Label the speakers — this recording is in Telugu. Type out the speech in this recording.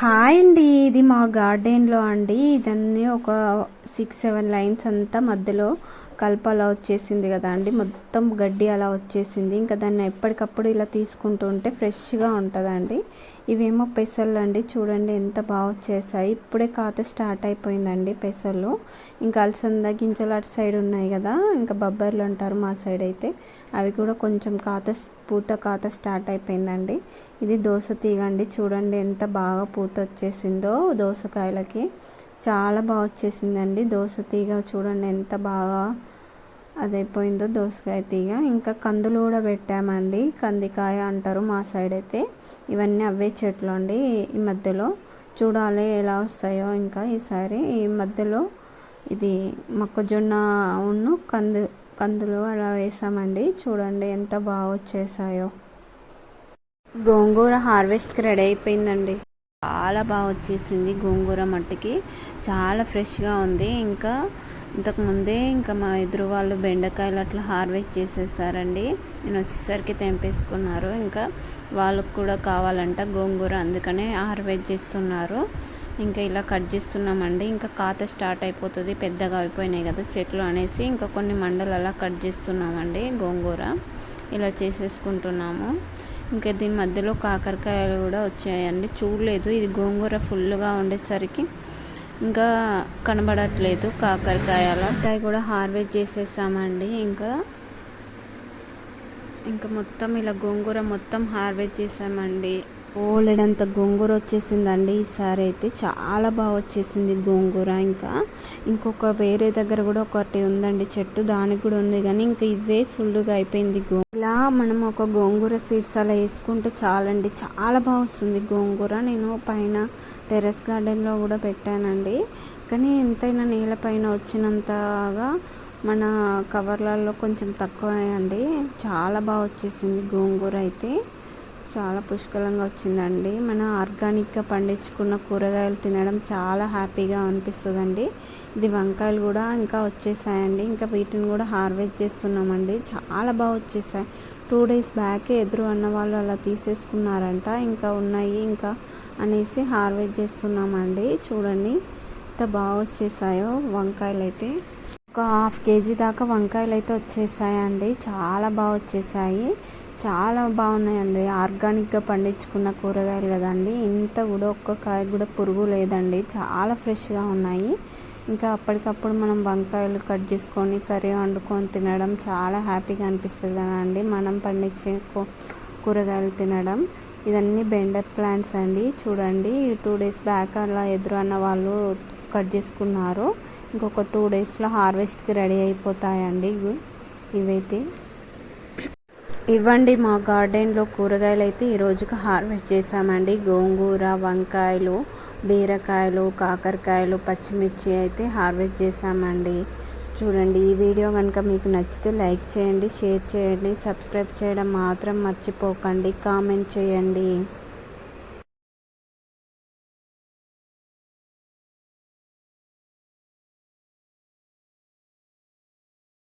Speaker 1: హాయ్ అండి. ఇది మా గార్డెన్లో అండి. ఇదన్నీ ఒక సిక్స్ సెవెన్ లైన్స్ అంతా మధ్యలో కలప అలా వచ్చేసింది కదా అండి. మొత్తం గడ్డి అలా వచ్చేసింది. ఇంకా దాన్ని ఎప్పటికప్పుడు ఇలా తీసుకుంటూ ఉంటే ఫ్రెష్గా ఉంటుందండి. ఇవేమో పెసళ్ళు అండి. చూడండి ఎంత బాగా వచ్చేసాయి. ఇప్పుడే కాత స్టార్ట్ అయిపోయిందండి పెసళ్ళు ఇంకా అలసంద గింజలు అటు సైడ్ ఉన్నాయి కదా. ఇంకా బొబ్బర్లు అంటారు మా సైడ్ అయితే. అవి కూడా కొంచెం కాత పూత కాత స్టార్ట్ అయిపోయిందండి. ఇది దోస తీగండి చూడండి ఎంత బాగా పూత వచ్చేసిందో దోసకాయలకి. చాలా బాగా వచ్చేసిందండి. దోస తీగ చూడండి ఎంత బాగా అదైపోయిందో దోసకాయ తీగ. ఇంకా కందులు కూడా పెట్టామండి. కందికాయ అంటారు మా సైడ్ అయితే. ఇవన్నీ అవే చెట్లు అండి ఈ మధ్యలో. చూడాలి ఎలా వస్తాయో ఇంకా ఈసారి. ఈ మధ్యలో ఇది మొక్కజొన్న ఉన్ను కందు కందులు అలా వేసామండి. చూడండి ఎంత బాగా వచ్చేసాయో. గోంగూర హార్వెస్ట్కి రెడీ అయిపోయిందండి. చాలా బాగా వచ్చేసింది గోంగూర మట్టికి. చాలా ఫ్రెష్గా ఉంది. ఇంకా ఇంతకుముందే ఇంకా మా ఎదురు వాళ్ళు బెండకాయలు అట్లా హార్వెస్ట్ చేసేసారండి. నేను వచ్చేసరికి తెంపేసుకున్నారు. ఇంకా వాళ్ళకు కూడా కావాలంట గోంగూర అందుకనే హార్వెస్ట్ చేస్తున్నారు. ఇంకా ఇలా కట్ చేస్తున్నామండి. ఇంకా కాత స్టార్ట్ అయిపోతుంది. పెద్దగా అయిపోయినాయి కదా చెట్లు అనేసి ఇంకా కొన్ని మండలు అలా కట్ చేస్తున్నామండి గోంగూర. ఇలా చేసేసుకుంటున్నాము. ఇంకా దీని మధ్యలో కాకరకాయలు కూడా వచ్చాయండి. చూడలేదు. ఇది గోంగూర ఫుల్గా ఉండేసరికి ఇంకా కనబడట్లేదు కాకరకాయల. కాయ కూడా హార్వెస్ట్ చేసేసామండి. ఇంకా ఇంకా మొత్తం ఇలా గోంగూర మొత్తం హార్వెస్ట్ చేసామండి. ఓలెడంత గోంగూర వచ్చేసిందండి. ఈసారి అయితే చాలా బాగా వచ్చేసింది గోంగూర ఇంకా. ఇంకొక వేరే దగ్గర కూడా ఒకటి ఉందండి చెట్టు దానికి కూడా ఉంది కానీ ఇంకా ఇవే ఫుల్గా అయిపోయింది గో. ఇలా మనం ఒక గోంగూర సీడ్స్ అలా వేసుకుంటే చాలండి. చాలా బాగా వస్తుంది గోంగూర. నేను పైన టెర్రస్ గార్డెన్లో కూడా పెట్టానండి. కానీ ఎంతైనా నేలపైన వచ్చినంతగా మన కవర్లలో కొంచెం తక్కువ అండి. చాలా బాగా వచ్చేసింది గోంగూర అయితే. చాలా పుష్కలంగా వచ్చిందండి. మన ఆర్గానిక్గా పండించుకున్న కూరగాయలు తినడం చాలా హ్యాపీగా అనిపిస్తుందండి. ఇది వంకాయలు కూడా ఇంకా వచ్చేసాయండి. ఇంకా వీటిని కూడా హార్వెస్ట్ చేస్తున్నామండి. చాలా బాగా వచ్చేసాయి. టూ డేస్ బ్యాకే ఎదురు అన్న వాళ్ళు అలా తీసేసుకున్నారంట. ఇంకా ఉన్నాయి ఇంకా అనేసి హార్వెస్ట్ చేస్తున్నామండి. చూడండి ఎంత బాగా వచ్చేసాయో వంకాయలు అయితే ఒక హాఫ్ కేజీ దాకా వంకాయలు అయితే వచ్చేసాయండి. చాలా బాగా వచ్చేసాయి. చాలా బాగున్నాయండి. ఆర్గానిక్గా పండించుకున్న కూరగాయలు కదండి. ఇంత కూడా ఒక్క కాయ కూడా పురుగు లేదండి. చాలా ఫ్రెష్గా ఉన్నాయి. ఇంకా అప్పటికప్పుడు మనం వంకాయలు కట్ చేసుకొని కర్రీ వండుకొని తినడం చాలా హ్యాపీగా అనిపిస్తుంది కదండి. మనం పండించే కూరగాయలు తినడం. ఇదన్నీ బెండర్ ప్లాంట్స్ అండి. చూడండి టూ డేస్ బ్యాక్ అలా ఎదురు అన్న వాళ్ళు కట్ చేసుకున్నారు. ఇంకొక టూ డేస్లో హార్వెస్ట్కి రెడీ అయిపోతాయండి. ఇవైతే ఇవ్వండి మా గార్డెన్లో కూరగాయలు అయితే ఈ రోజుకి హార్వెస్ట్ చేసామండి గోంగూర వంకాయలు బీరకాయలు కాకరకాయలు పచ్చిమిర్చి అయితే హార్వెస్ట్ చేసామండి చూడండి ఈ వీడియో కనుక మీకు నచ్చితే లైక్ చేయండి షేర్ చేయండి సబ్స్క్రైబ్ చేయడం మాత్రం మర్చిపోకండి కామెంట్ చేయండి.